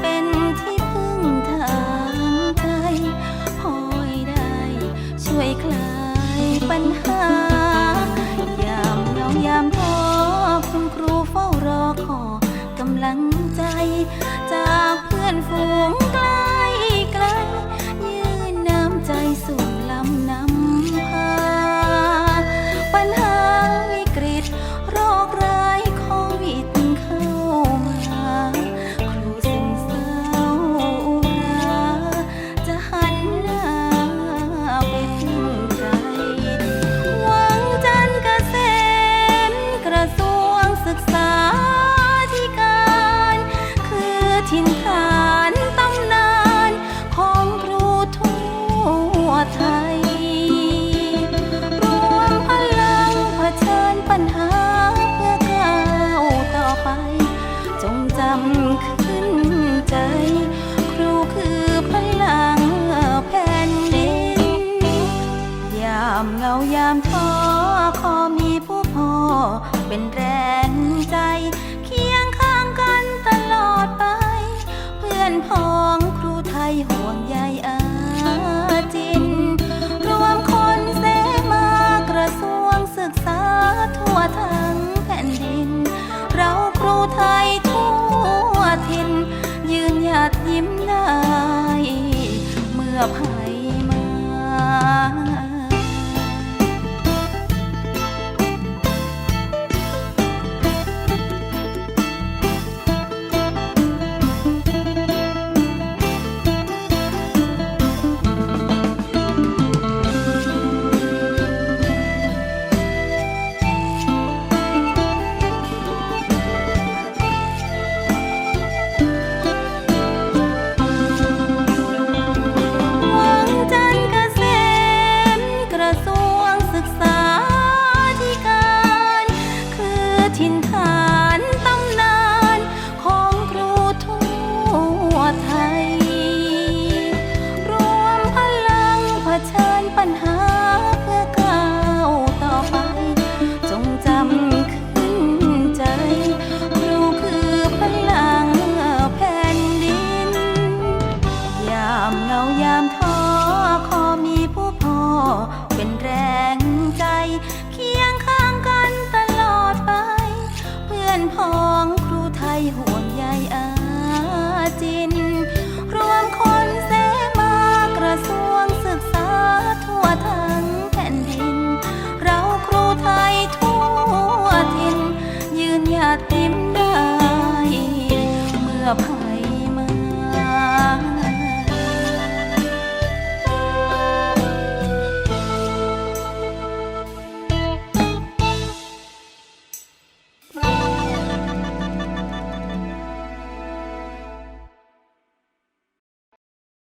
เป็นที่พึ่งทางใจคอยได้ ช่วยคลายปัญหา ยามเหงายามท้อคุณครูเฝ้ารอขอกำลังใจ looks like tim